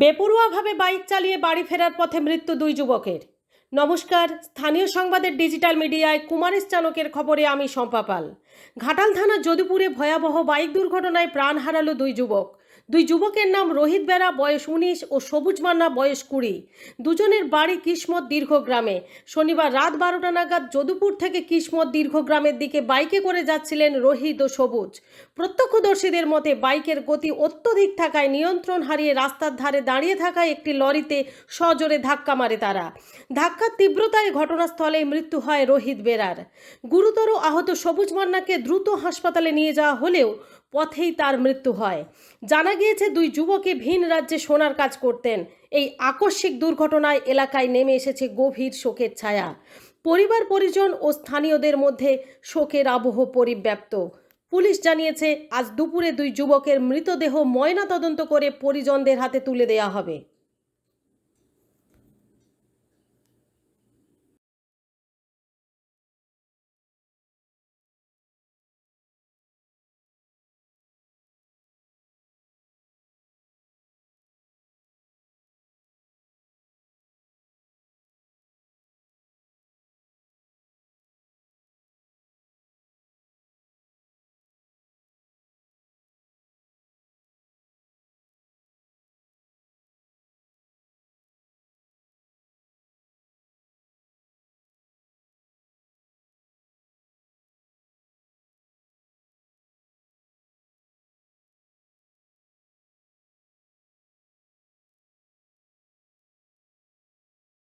বেপরোয়াভাবে bike চালিয়ে বাড়ি ফেরার পথে মৃত্যু দুই যুবকের। নমস্কার, স্থানীয় সংবাদের ডিজিটাল মিডিয়ায় কুমারেশ চানকের খবরে আমি শম্পা পাল। ঘাটাল থানা যদুপুরে ভয়াবহ বাইক দুর্ঘটনায় প্রাণ হারালো দুই যুবক। দুই যুবকের নাম রোহিত বেরা, বয়স উনিশ, ও সবুজ মান্না, বয়স কুড়ি। দুজনের বাড়ি কিসমত দীর্ঘগ্রামে শনিবার রাত বারোটা নাগাদ যদুপুর থেকে কিসমত দীর্ঘগ্রামের দিকে বাইকে করে যাচ্ছিলেন রোহিত ও সবুজ। প্রত্যক্ষদর্শীদের মতে, বাইকের গতি অত্যধিক থাকায় নিয়ন্ত্রণ হারিয়ে রাস্তার ধারে দাঁড়িয়ে থাকা একটি লরিতে সজোরে ধাক্কা মারে তারা। ধাক্কার তীব্রতায় ঘটনাস্থলে মৃত্যু হয় রোহিত বেরার। গুরুতর আহত সবুজ মান্নাকে দ্রুত হাসপাতালে নিয়ে যাওয়া হলেও পথেই তার মৃত্যু হয়। জানা গিয়েছে, দুই যুবকে ভিন রাজ্যে সোনার কাজ করতেন। এই আকস্মিক দুর্ঘটনায় এলাকায় নেমে এসেছে গভীর শোকের ছায়া। পরিবার, পরিজন ও স্থানীয়দের মধ্যে শোকের আবহ পরিব্যাপ্ত। পুলিশ জানিয়েছে, আজ দুপুরে দুই যুবকের মৃতদেহ ময়না তদন্ত করে পরিজনদের হাতে তুলে দেয়া হবে।